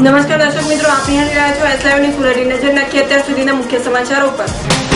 નમસ્કાર દર્શક મિત્રો આપ નિહાળી રહ્યા છો એસઆઈઓની ની સુરતની નજર નાખીએ. અત્યાર સુધીના મુખ્ય સમાચારો પર.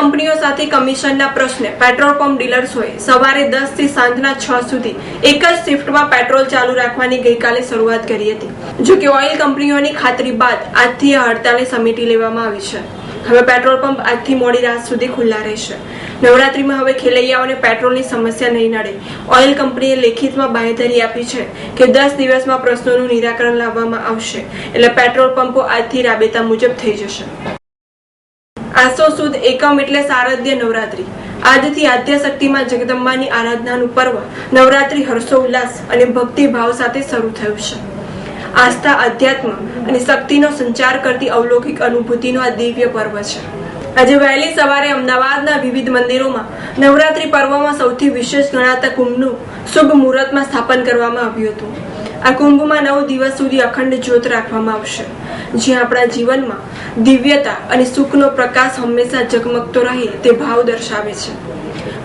કંપનીઓ સાથે કમિશનના પ્રશ્ને પેટ્રોલ પંપ ડીલર્સોએ સવારે દસથી સાંજના છ સુધી એક જ શિફ્ટમાં પેટ્રોલ ચાલુ રાખવાની ગઈકાલે શરૂઆત કરી હતી. જો કે ઓઇલ કંપનીઓની ખાતરી બાદ આજથી આ હડતાલે સમેટી લેવામાં આવી છે. હવે પેટ્રોલ પંપ આજથી મોડી રાત સુધી ખુલ્લા રહેશે. નવરાત્રીમાં હવે ખેલૈયાઓને પેટ્રોલની સમસ્યા નહીં નડે. ઓઇલ કંપનીએ લેખિતમાં બાંહેધરી આપી છે કે દસ દિવસમાં પ્રશ્નોનું નિરાકરણ લાવવામાં આવશે. એટલે પેટ્રોલ પંપો આજથી રાબેતા મુજબ થઈ જશે. આસો સુદ એકમ એટલે શારદીય નવરાત્રી. આજથી આદ્યશક્તિમાં જગદંબાની આરાધનાનું પર્વ નવરાત્રી હર્ષોલ્લાસ અને ભક્તિભાવ સાથે શરૂ થયું છે. આસ્થા અધ્યાત્મ અને શક્તિનો સંચાર કરતી અવલૌકિક અનુભૂતિનો આ દિવ્ય પર્વ છે. આજે વહેલી સવારે અમદાવાદના વિવિધ મંદિરોમાં નવરાત્રી પર્વમાં સૌથી વિશેષ ગણાતા કુંભનું શુભ મુહૂર્તમાં સ્થાપન કરવામાં આવ્યું હતું. આ કુંભમાં નવ દિવસ સુધી અખંડ જ્યોત રાખવામાં આવશે. જ્યાં આપણા જીવનમાં દિવ્યતા અને સુખનો પ્રકાશ હંમેશા ઝગમગતો રહે તે ભાવ દર્શાવે છે.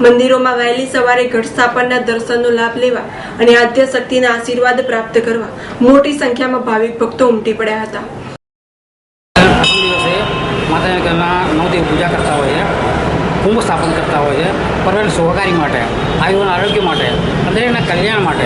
મંદિરોમાં વહેલી સવારે ઘટ સ્થાપનના દર્શનનો લાભ લેવા અને આદ્ય શક્તિના આશીર્વાદ પ્રાપ્ત કરવા મોટી સંખ્યામાં ભાવિક ભક્તો ઉમટી પડ્યા હતા. માતાના નવ દેવ પૂજા કરતા હોઈએ કુંભ સ્થાપન કરતા હોય છે, પરવેલ સુખાકારી માટે. આયુના આરોગ્ય માટે દરેકના કલ્યાણ માટે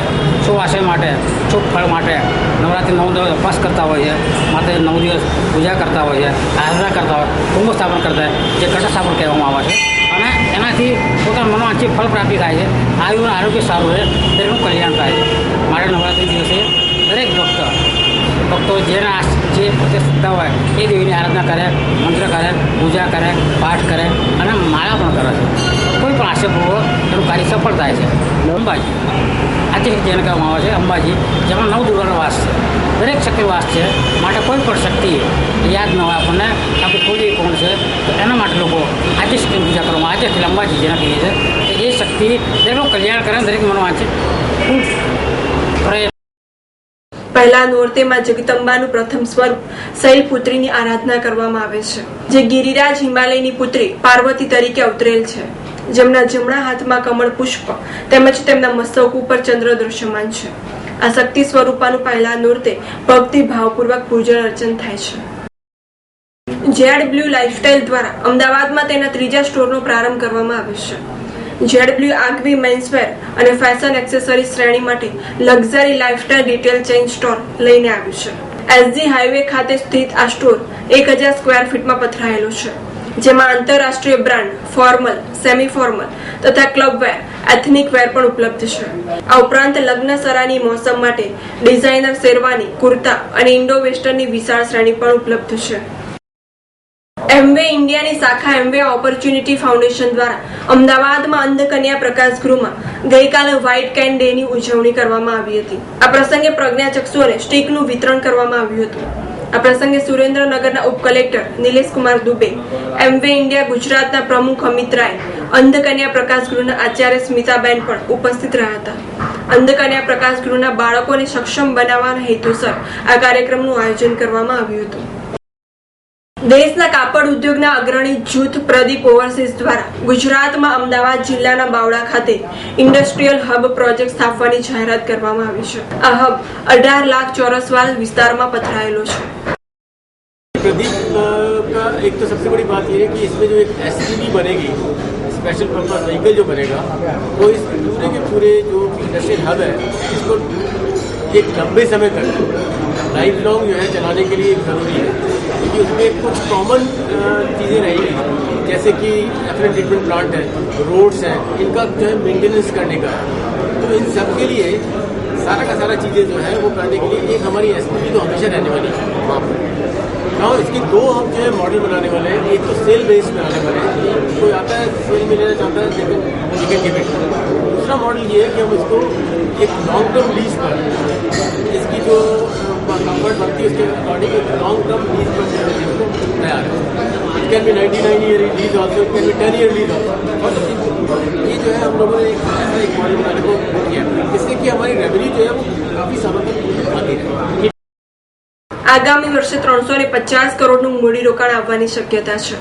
આશય માટે શુભ ફળ માટે, નવરાત્રિ નવ દિવસ ઉપવાસ કરતા હોય છે માટે નવ દિવસ પૂજા કરતા હોય છે, આરાધના કરતા હોય, કુંભ સ્થાપન કરતા હોય, જે ઘટ સ્થાપન કહેવામાં આવે છે. અને એનાથી પોતાના મનોવાંચિત ફળ પ્રાપ્તિ થાય છે આયુનું આરોગ્ય સારું રહે તેનું કલ્યાણ થાય છે. માટે નવરાત્રિ દિવસે દરેક ભક્ત, ભક્તો જેના જે પોતે શ્રદ્ધા હોય, એ દેવીની આરાધના કરે, મંત્ર કરે, પૂજા કરે, પાઠ કરે એનું કાર્ય સફળ થાય છે. અંબાજી. આજે જેને કહેવામાં આવે છે અંબાજી, જેમાં નવ દુર્ગાનો વાસ છે. દરેક શક્તિ વાસ છે. માટે કોઈ પણ શક્તિ યાદ ન હોય આપણને. આપણે કોઈ કોણ છે, તો એના માટે લોકો આજે શક્તિની પૂજા કરવામાં આજે એટલે અંબાજી જેના કહીએ છે, તો એ શક્તિ દરેકનું કલ્યાણ કરે દરેક મનોવાંચિત ખૂબ પ્રયત્ન. પહેલા નોરતેમાં જગદંબાનું પ્રથમ સ્વરૂપ શૈલપુત્રીની આરાધના કરવામાં આવે છે, જે ગિરિરાજ હિમાલયની પુત્રી પાર્વતી તરીકે અવતરેલ છે. જેમના જમણા હાથમાં કમળ પુષ્પ, તેમજ તેમના મસ્તક ઉપર ચંદ્ર દૃશ્યમાન છે. આ શક્તિ સ્વરૂપાનું પહેલા નૃત્ય ભક્તિ ભાવપૂર્વક પૂજન અર્ચન થાય છે. જેડ બ્લુ લાઇફસ્ટાઇલ દ્વારા અમદાવાદમાં તેના ત્રીજા સ્ટોરનો પ્રારંભ કરવામાં આવ્યો છે. જેડ બ્લુ આગવી મેન્સવેર અને ફેશન એક્સેસરી શ્રેણી માટે luxury lifestyle retail chain store લઈને આવ્યું છે. એસજી હાઈવે ખાતે સ્થિત આ સ્ટોર એક હજાર સ્ક્વેર ફીટમાં પથરાયેલો છે. જેમાં આંતરરાષ્ટ્રીય બ્રાન્ડ ફોર્મલ સેમી ફોર્મલ તથા ક્લબ વેર એથનિક વેર પણ ઉપલબ્ધ છે. આ ઉપરાંત લગ્ન સરાની મોસમ માટે ડિઝાઇનર શેરવાની, કુર્તા અને ઇન્ડો વેસ્ટર્નની વિશાળ શ્રેણી પણ ઉપલબ્ધ છે. એમવે ઇન્ડિયાની શાખા એમવે ઓપોર્ચ્યુનિટી ફાઉન્ડેશન દ્વારા અમદાવાદમાં અંધકન્યા પ્રકાશ ગૃહમાં ગઈકાલે વ્હાઇટ કેન ડે ની ઉજવણી કરવામાં આવી હતી. આ પ્રસંગે પ્રજ્ઞાચક્ષુઓને સ્ટીકનું વિતરણ કરવામાં આવ્યું હતું. આ પ્રસંગે સુરેન્દ્રનગરના ઉપકલેક્ટર નિલેશકુમાર નિલેશ કુમાર દુબે, એમવે ઇન્ડિયા ગુજરાતના પ્રમુખ અમિત રાય, અંધકન્યા પ્રકાશ ગૃહના આચાર્ય સ્મિતાબેન પણ ઉપસ્થિત રહ્યા હતા. અંધકન્યા પ્રકાશ ગૃહના બાળકોને સક્ષમ બનાવવાના હેતુસર આ કાર્યક્રમનું આયોજન કરવામાં આવ્યું હતું. દેશના કાપડ ઉદ્યોગના અગ્રણી જૂથ પ્રદીપ ઓવરસીઝ દ્વારા ગુજરાતમાં અમદાવાદ જિલ્લાના બાવળા ખાતે ઇન્ડસ્ટ્રીયલ હબ પ્રોજેક્ટ સ્થાપવાની જાહેરાત કરવામાં આવી છે આ હબ અઢાર લાખ ચોરસ વાલ વિસ્તારમાં પથરાયેલો છે प्रदीप अ, का एक तो सबसे बड़ी बात यह है कि इसमें जो एक एस बनेगी स्पेशल पर्पज व्हीकल जो बनेगा वो इस पूरे के पूरे जो इंडस्ट्रियल हब है इसको एक लंबे समय तक लाइफ लॉन्ग जो है चलाने के लिए ज़रूरी है, क्योंकि उसमें कुछ कॉमन चीज़ें रहेंगी जैसे कि अपने ट्रीटमेंट प्लांट है रोड्स हैं, इनका जो है मेंटेनेंस करने का। तो इन सब के लिए सारा का सारा चीज़ें जो है, वो करने के लिए एक हमारी एस तो हमेशा रहने वाली है। वहाँ पर इसकी दो हम जो है मॉडल बनाने वाले हैं। एक तो सेल बेस बनाने वाले हैं कोई आता है सेल में लेना चाहता है, लेकिन कैन गिव इट दूसरा मॉडल ये है कि हम इसको एक लॉन्ग टर्म लीज पर, इसकी जो कंफर्ट बनती है उसके अकॉर्डिंग एक लॉन्ग टर्म लीज पर जो है इसको तैयार है it can be ninety nine year lease also it can be ten year lease also ये जो है हम लोगों ने एक ऐसा एक मॉडल बनाने को किया जिससे कि हमारी रेवेन्यू जो है वो काफ़ी सालों तक आती रहे આગામી વર્ષે ત્રણસો ને પચાસ કરોડનું મૂડીરોકાણ આવવાની શક્યતા છે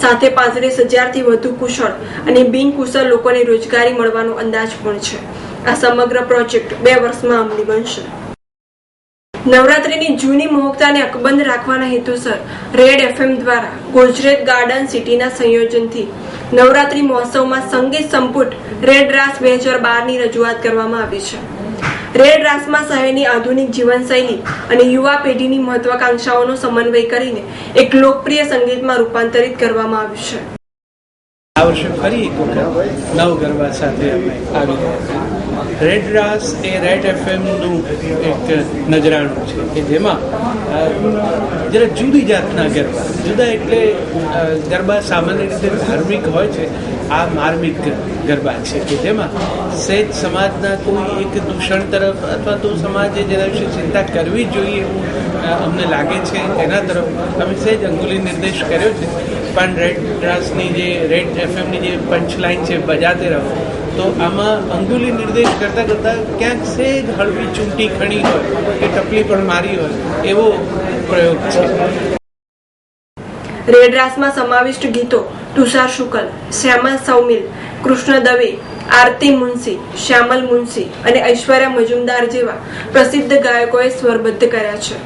સાથે પાંત્રીસ હજારથી વધુ કુશળ અને બિનકુશળ લોકોને રોજગારી મળવાનો અંદાજ પણ છે આ સમગ્ર પ્રોજેક્ટ બે વર્ષમાં અમલી બનશે નવરાત્રીની જૂની મોહકતાને અકબંધ રાખવાના હેતુસર રેડ એફએમ દ્વારા ગુજરાત ગાર્ડન સિટીના સંયોજનથી નવરાત્રી મહોત્સવમાં સંગીત સંપુટ રેડ રાસ બે હજાર બારની રજૂઆત કરવામાં આવી છે. રેડ રાસમાં શહેરની આધુનિક જીવનશૈલી અને યુવા પેઢીની મહત્વાકાંક્ષાઓનો સમન્વય કરીને એક લોકપ્રિય સંગીતમાં રૂપાંતરિત કરવામાં આવ્યું છે. આ વર્ષે ફરી એક વખત નવ ગરબા સાથે અમે આવી રહ્યા છીએ રેડ રાસ એ રેડ એફએમનું એક નજરાણું છે કે જેમાં જરા જુદી જાતના ગરબા. જુદા એટલે ગરબા સામાન્ય રીતે ધાર્મિક હોય છે, આ માર્મિક ગરબા છે કે જેમાં સહેજ સમાજના કોઈ એક દૂષણ તરફ અથવા તો સમાજે જેના વિશે ચિંતા કરવી જોઈએ એવું અમને લાગે છે. એના તરફ અમે સહેજ અંગુલી નિર્દેશ કર્યો છે. પણ રેડ રાસની જે રેડ એફએમની જે પંચલાઇન છે બજાતે રહો, તો આમાં અંગુલી નિર્દેશ કરતાં કરતાં ક્યાંક સેજ હળવી ચૂંટી ખણી હોય કે ટપલી પણ મારી હોય એવો પ્રયોગ છે. રેડ રાસમાં સમાવિષ્ટ ગીતો તુષાર શુકલ, શ્યામલ સૌમિલ, કૃષ્ણ દવે, આરતી મુનશી, શ્યામલ મુનશી અને ઐશ્વર્યા મજુમદાર જેવા પ્રસિદ્ધ ગાયકોએ સ્વરબદ્ધ કર્યા છે.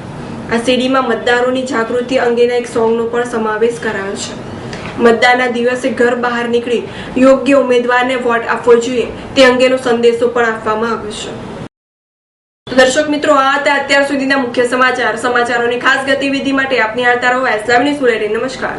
આ સીડીમાં મતદારોની જાગૃતિ અંગેના એક સોંગનો પણ સમાવેશ કરાયો છે. મતદાનના દિવસે ઘર બહાર નીકળી યોગ્ય ઉમેદવારને વોટ આપવો જોઈએ, તે અંગેનો સંદેશો પણ આપવામાં આવ્યો છે. દર્શક મિત્રો, આ હતા અત્યાર સુધીના મુખ્ય સમાચાર. સમાચારોની ખાસ ગતિવિધિ માટે આપની હાલતા રહો એસલામની સુરેડી નમસ્કાર.